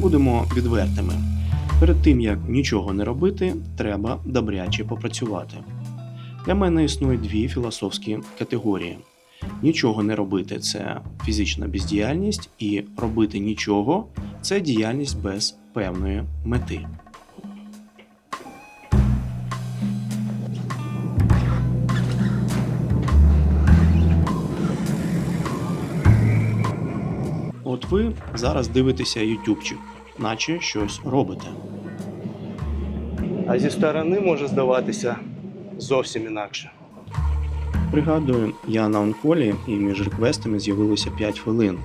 Будемо відвертими. Перед тим як нічого не робити, треба добряче попрацювати. Для мене існують дві філософські категорії: нічого не робити це фізична бездіяльність, і робити нічого це діяльність без певної мети. От ви зараз дивитеся ютубчик, наче щось робите. А зі сторони може здаватися зовсім інакше. Пригадую, я на онколі і між реквестами з'явилося 5 хвилин.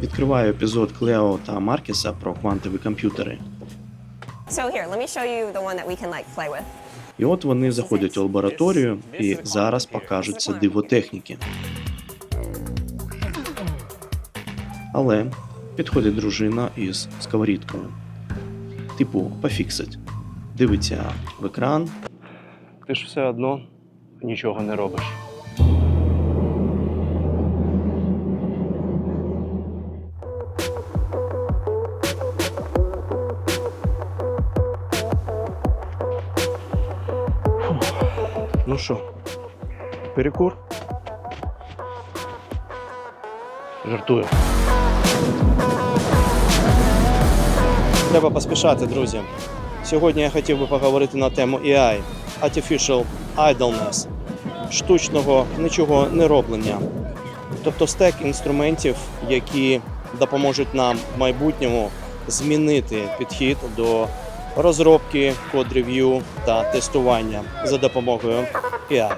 Відкриваю епізод Клео та Маркеса про квантові комп'ютери. So here, let me show you the one that we can like play with. І от вони заходять у лабораторію і зараз покажуть це диво техніки. Але підходить дружина із сковорідкою. Типу, пофіксить. Дивиться в екран, Ти ж все одно нічого не робиш. Ну що, перекур? Жартую. Треба поспішати, друзі. Сьогодні я хотів би поговорити на тему AI – Artificial Idleness – штучного нічого не роблення. Тобто стек інструментів, які допоможуть нам в майбутньому змінити підхід до розробки, код-рев'ю та тестування за допомогою AI.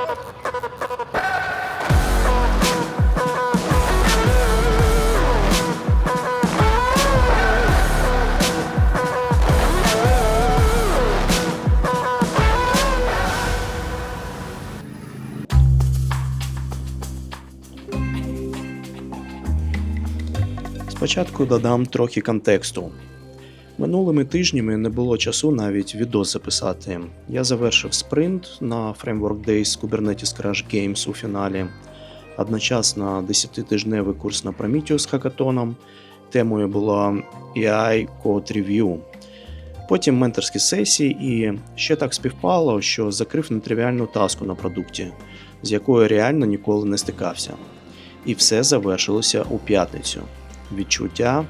Спочатку додам трохи контексту. Минулими тижнями не було часу навіть відео записати. Я завершив спринт на Framework Days Kubernetes Crash Games у фіналі. Одночасно 10-тижневий курс на Prometheus хакатоном. Темою була AI Code Review. Потім менторські сесії, і ще так співпало, що закрив нетривіальну таску на продукті, з якою реально ніколи не стикався. І все завершилося у п'ятницю. Відчуття,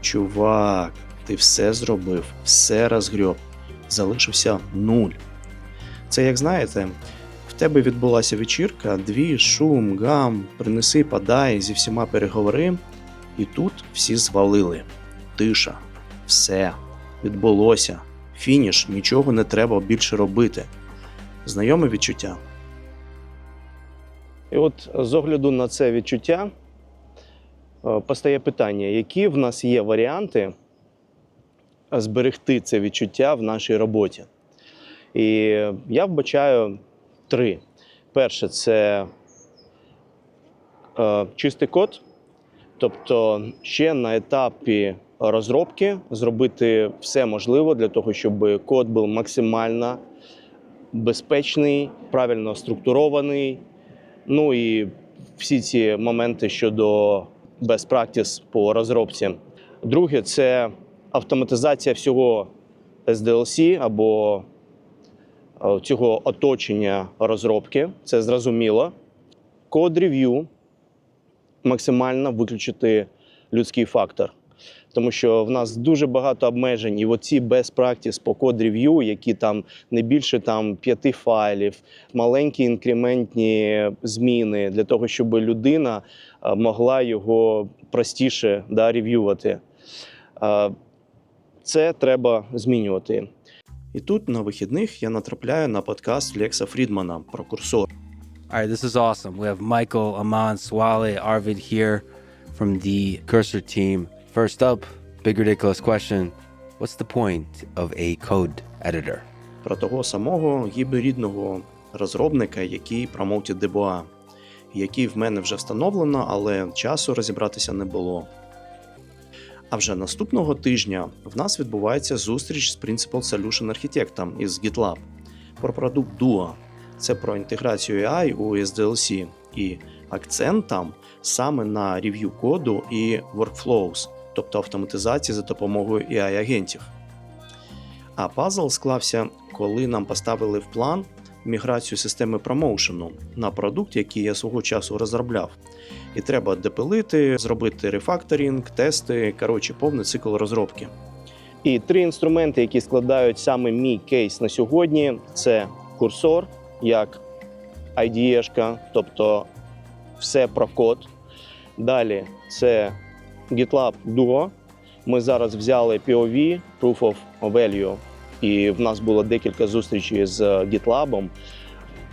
чувак, ти все зробив, все розгріб, залишився нуль. Це як знаєте, в тебе відбулася вечірка, дві, шум, гам, принеси, подай, зі всіма переговори, і тут всі звалили. Тиша, все, відбулося, фініш, нічого не треба більше робити. Знайоме відчуття. І от з огляду на це відчуття постає питання, які в нас є варіанти зберегти це відчуття в нашій роботі. І я вбачаю три. Перше, це е, чистий код, тобто ще на етапі розробки зробити все можливе для того, щоб код був максимально безпечний, правильно структурований. Ну і всі ці моменти щодо best practice по розробці. Друге, це автоматизація всього SDLC або е, цього оточення розробки. Це зрозуміло. Код рев'ю максимально виключити людський фактор. Тому що в нас дуже багато обмежень, і оці best practice по код рев'ю, які там не більше там п'яти файлів, маленькі інкрементні зміни для того, щоб людина е, могла його простіше да, рев'ювати. Е, Це треба змінювати. І тут на вихідних я натрапляю на подкаст Лекса Фрідмана про курсор. All right, this is awesome. We have Michael, Aman, Swale, Arvid here from the Cursor team. First up, big ridiculous question. What's the point of a code editor? про того самого гібридного розробника, який промоутить ДБА, який в мене вже встановлено, але часу розібратися не було. А вже наступного тижня в нас відбувається зустріч з Principal Solution архітектом із GitLab про продукт Duo. Це про інтеграцію AI у SDLC і акцент там саме на рев'ю коду і workflows, тобто автоматизації за допомогою AI-агентів. А пазл склався, коли нам поставили в план міграцію системи промоушену на продукт, який я свого часу розробляв. І треба депилити, зробити рефакторинг, тести, коротше, повний цикл розробки. І три інструменти, які складають саме мій кейс на сьогодні, це курсор як IDE, тобто все про код. Далі це GitLab Duo. Ми зараз взяли POV, Proof of Value, і в нас було декілька зустрічей з GitLab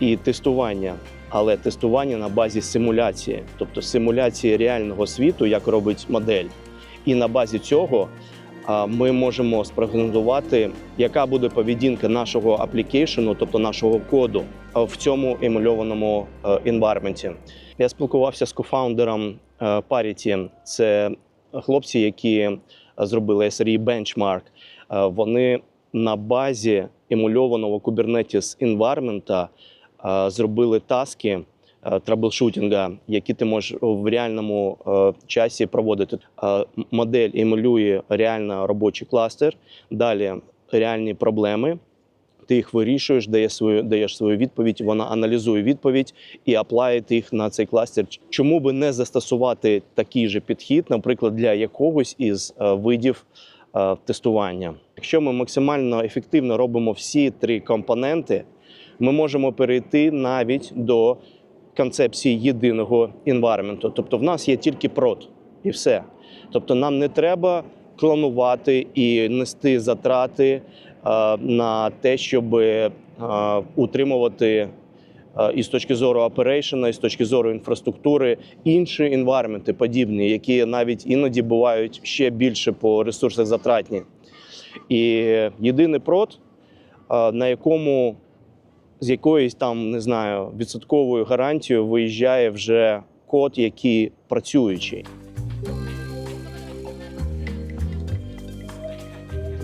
і тестування. Але тестування на базі симуляції, тобто симуляції реального світу, як робить модель. І на базі цього ми можемо спрогнозувати, яка буде поведінка нашого аплікейшену, тобто нашого коду, в цьому емульованому е, енвайрменті. Я спілкувався з кофаундером е, Parity. Це хлопці, які зробили SRE Benchmark. Е, Вони на базі емульованого Kubernetes environment е, зробили таски е, траблшутінга, які ти можеш в реальному е, часі проводити. Е, Модель емулює реально робочий кластер, далі реальні проблеми. Ти їх вирішуєш, даєш свою, даєш свою відповідь, вона аналізує відповідь і аплає їх на цей кластер. Чому би не застосувати такий же підхід, наприклад, для якогось із е, видів е, тестування? Якщо ми максимально ефективно робимо всі три компоненти, ми можемо перейти навіть до концепції єдиного інвайрменту. Тобто, в нас є тільки прод і все. Тобто, нам не треба клонувати і нести затрати на те, щоб е, утримувати е, і з точки зору оперейшена, і з точки зору інфраструктури інші інвайрменти подібні, які навіть іноді бувають ще більше по ресурсах затратні. І єдиний прод, е, на якому з якоюсь там не знаю відсотковою гарантією виїжджає вже код, який працюючий.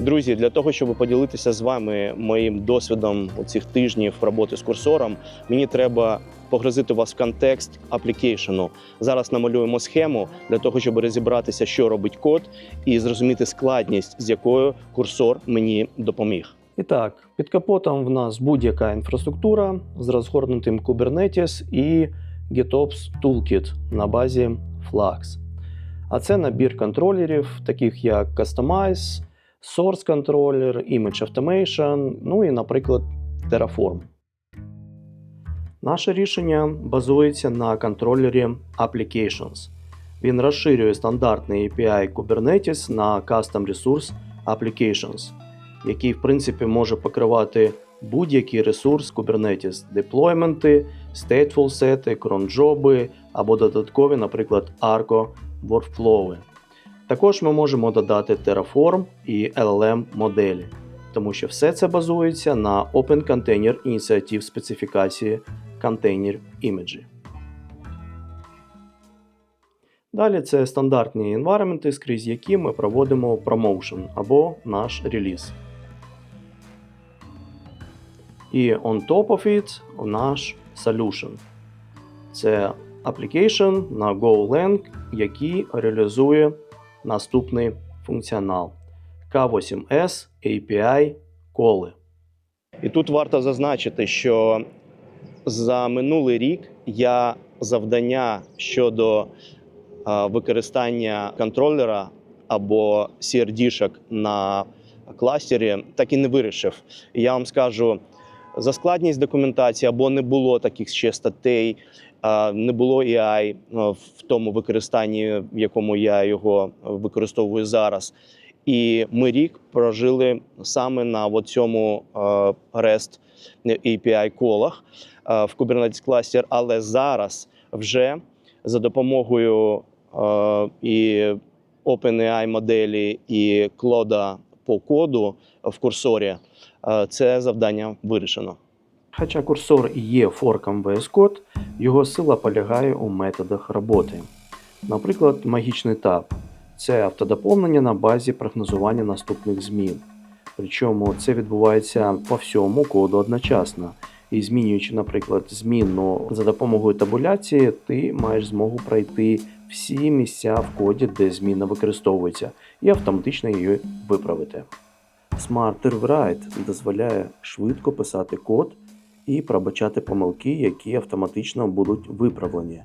Друзі, для того, щоб поділитися з вами моїм досвідом цих тижнів роботи з курсором, мені треба погрузити вас в контекст аплікейшену. Зараз намалюємо схему для того, щоб розібратися, що робить код, і зрозуміти складність, з якою курсор мені допоміг. І так, під капотом в нас будь-яка інфраструктура з розгорнутим Kubernetes і GitOps Toolkit на базі Flux. А це набір контролерів, таких як Customize, Source Controller, Image Automation, ну і, наприклад, Terraform. Наше рішення базується на контролері Applications. Він розширює стандартний API Kubernetes на Custom Resource Applications який, в принципі, може покривати будь-який ресурс Kubernetes, деплойменти, stateful сети, кронджоби або додаткові, наприклад, Arco workflow. Також ми можемо додати Terraform і LLM моделі, тому що все це базується на Open Container Initiative специфікації Container Image. Далі це стандартні інвайрменти, скрізь які ми проводимо промоушен або наш реліз. І on top of it наш solution. Це application на GoLang, який реалізує наступний функціонал K8S API коли. І тут варто зазначити, що за минулий рік я завдання щодо використання контролера або CRD-шок на кластері так і не вирішив. Я вам скажу, за складність документації або не було таких ще статей, не було AI в тому використанні, в якому я його використовую зараз. І ми рік прожили саме на цьому REST API колах в Kubernetes Cluster, але зараз вже за допомогою і OpenAI моделі і Клода по коду в курсорі це завдання вирішено. Хоча курсор і є форком VS Code, його сила полягає у методах роботи. Наприклад, магічний таб це автодоповнення на базі прогнозування наступних змін. Причому це відбувається по всьому коду одночасно. І змінюючи, наприклад, зміну за допомогою табуляції, ти маєш змогу пройти всі місця в коді, де зміна використовується, і автоматично її виправити. Smart Write дозволяє швидко писати код і пробачати помилки, які автоматично будуть виправлені.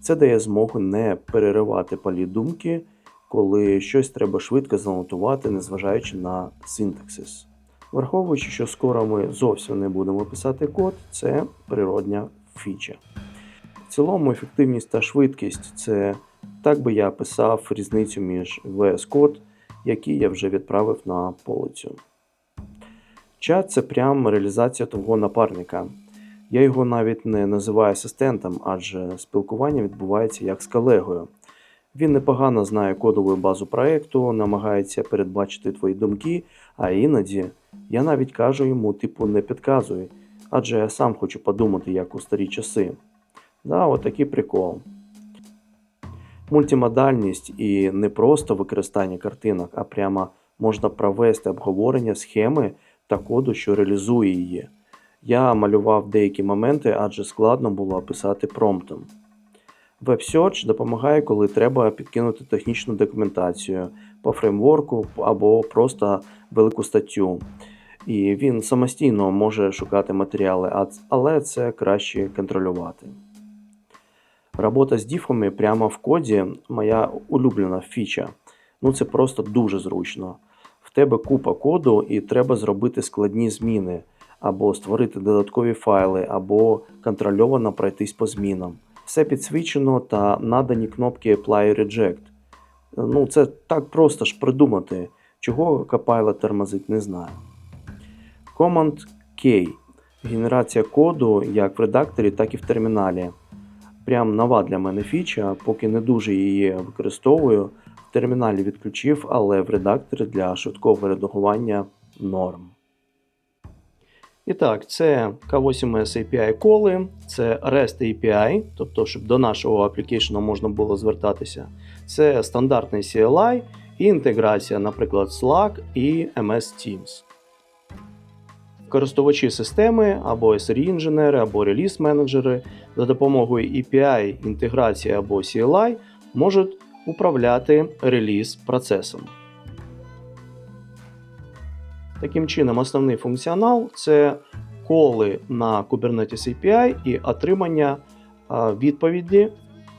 Це дає змогу не переривати полі думки, коли щось треба швидко занотувати, незважаючи на синтаксис. Враховуючи, що скоро ми зовсім не будемо писати код, це природня фіча. В цілому ефективність та швидкість це так би я писав різницю між VS Code, який я вже відправив на полицю. Чат це прям реалізація того напарника. Я його навіть не називаю асистентом, адже спілкування відбувається як з колегою. Він непогано знає кодову базу проекту, намагається передбачити твої думки, а іноді я навіть кажу йому, типу, не підказуй, адже я сам хочу подумати, як у старі часи. Да, отакий прикол. Мультимодальність і не просто використання картинок, а прямо можна провести обговорення схеми та коду, що реалізує її. Я малював деякі моменти, адже складно було описати промптом. WebSearch допомагає, коли треба підкинути технічну документацію по фреймворку або просто велику статтю. І він самостійно може шукати матеріали, але це краще контролювати. Робота з діфами прямо в коді моя улюблена фіча. Ну це просто дуже зручно. Тебе купа коду, і треба зробити складні зміни, або створити додаткові файли, або контрольовано пройтись по змінам. Все підсвічено та надані кнопки Apply Reject. Ну, це так просто ж придумати, чого Copilot тормозить, не знаю. Command K. Генерація коду як в редакторі, так і в терміналі. Прям нова для мене фіча, поки не дуже її використовую. Терміналі відключив, але в редакторі для швидкого редагування норм. І так, це K8S API коли, це REST API, тобто, щоб до нашого аплікейшну можна було звертатися. Це стандартний CLI і інтеграція, наприклад, Slack і MS Teams. Користувачі системи або SRE-інженери, або реліз-менеджери за допомогою API, інтеграції або CLI можуть управляти реліз процесом. Таким чином, основний функціонал це коли на Kubernetes API і отримання відповіді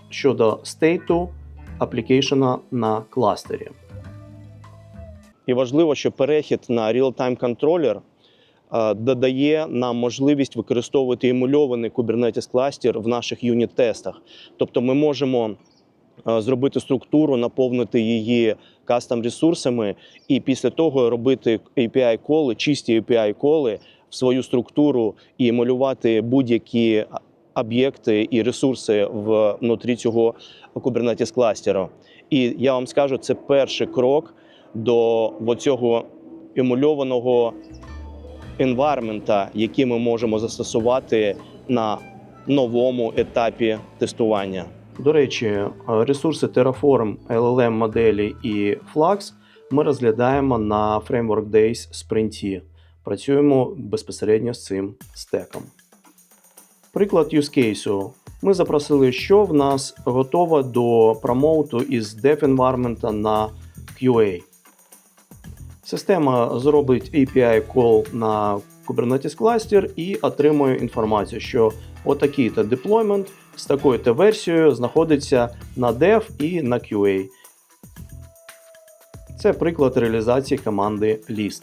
щодо стейту аплікейшена на кластері. І важливо, що перехід на real-time контролер додає нам можливість використовувати емульований Kubernetes кластер в наших юніт-тестах. Тобто ми можемо зробити структуру, наповнити її кастом ресурсами, і після того робити API коли, чисті API коли в свою структуру і емулювати будь-які об'єкти і ресурси внутрі цього Kubernetes кластеру. І я вам скажу, це перший крок до цього емульованого енвайрмента, який ми можемо застосувати на новому етапі тестування. До речі, ресурси Terraform, LLM моделі і Flux ми розглядаємо на Framework Days спринті. Працюємо безпосередньо з цим стеком. Приклад use case. Ми запросили, що в нас готово до промоуту із dev environment на QA. Система зробить API call на Kubernetes кластер і отримує інформацію, що отакий-то деплоймент з такою-то версією знаходиться на Dev і на QA. Це приклад реалізації команди List.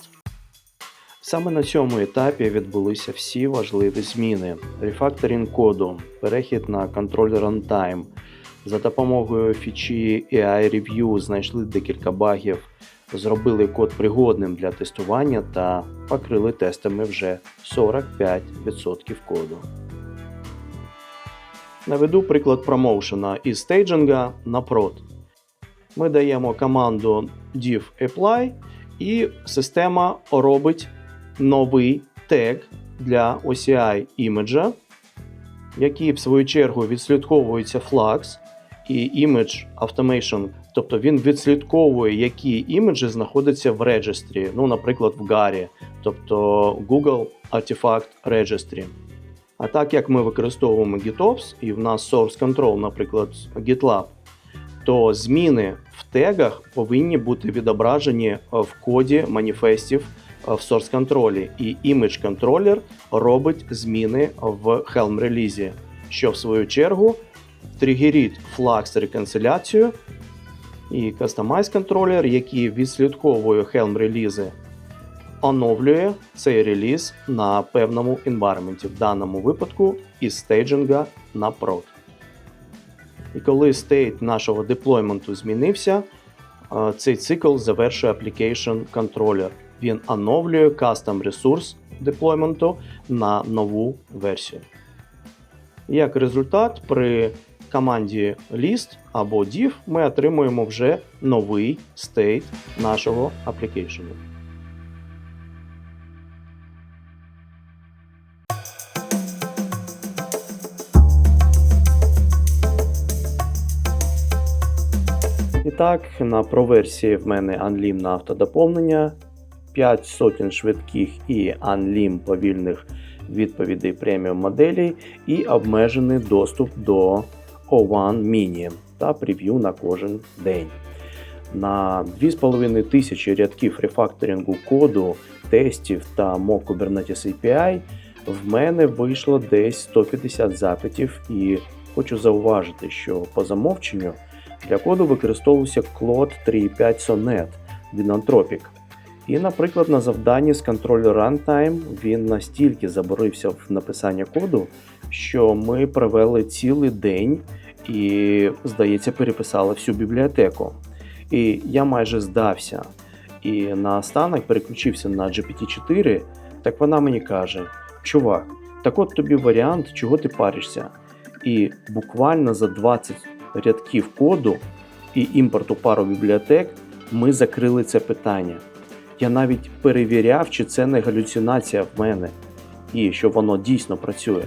Саме на цьому етапі відбулися всі важливі зміни: рефакторинг коду, перехід на контроль runtime. За допомогою фічі AI Review знайшли декілька багів, зробили код пригодним для тестування та покрили тестами вже 45% коду. Наведу приклад промоушена із стейджинга на прод. Ми даємо команду div apply, і система робить новий тег для OCI імеджа, який в свою чергу відслідковується Flux і Image Automation, тобто він відслідковує, які імеджі знаходяться в реєстрі, ну, наприклад, в GARI, тобто Google Artifact Registry. А так як ми використовуємо GitOps і в нас source control, наприклад, GitLab, то зміни в тегах повинні бути відображені в коді маніфестів в source контролі. І image контролер робить зміни в Helm релізі, що в свою чергу тригерить флаг з реконсиляцією і Customize контролер, який відслідковує Helm релізи, оновлює цей реліз на певному environment, в даному випадку із стейджинга на прод. І коли стейт нашого деплойменту змінився, е, цей цикл завершує Application Controller. Він оновлює custom ресурс деплойменту на нову версію. Як результат, при команді list або div ми отримуємо вже новий стейт нашого application. Так, на проверсії в мене Unlim на автодоповнення, 5 сотень швидких і Unlim повільних відповідей преміум моделей і обмежений доступ до O1 Mini та прев'ю на кожен день. На 2500 рядків рефакторингу коду, тестів та mock Kubernetes API в мене вийшло десь 150 запитів, і хочу зауважити, що по замовченню для коду використовувався Claude 3.5 Sonnet від Anthropic. І, наприклад, на завданні з контролю runtime він настільки заборився в написання коду, що ми провели цілий день і, здається, переписали всю бібліотеку. І я майже здався. І наостанок переключився на GPT-4, так вона мені каже: Чувак, так от тобі варіант, чого ти паришся. І буквально за 20 рядків коду і імпорту пару бібліотек ми закрили це питання. Я навіть перевіряв, чи це не галюцинація в мене, і що воно дійсно працює.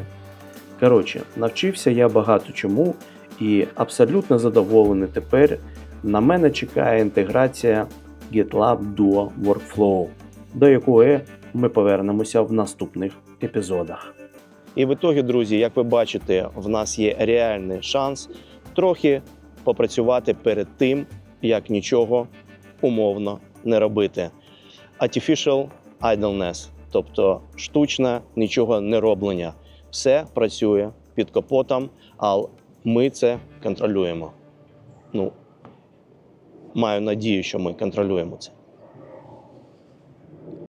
Коротше, навчився я багато чому і абсолютно задоволений тепер. На мене чекає інтеграція GitLab Duo Workflow, до якої ми повернемося в наступних епізодах. І в ітогі, друзі, як ви бачите, в нас є реальний шанс трохи попрацювати перед тим, як нічого умовно не робити. Artificial idleness, тобто штучне нічого не роблення. Все працює під капотом, але ми це контролюємо. Ну, маю надію, що ми контролюємо це.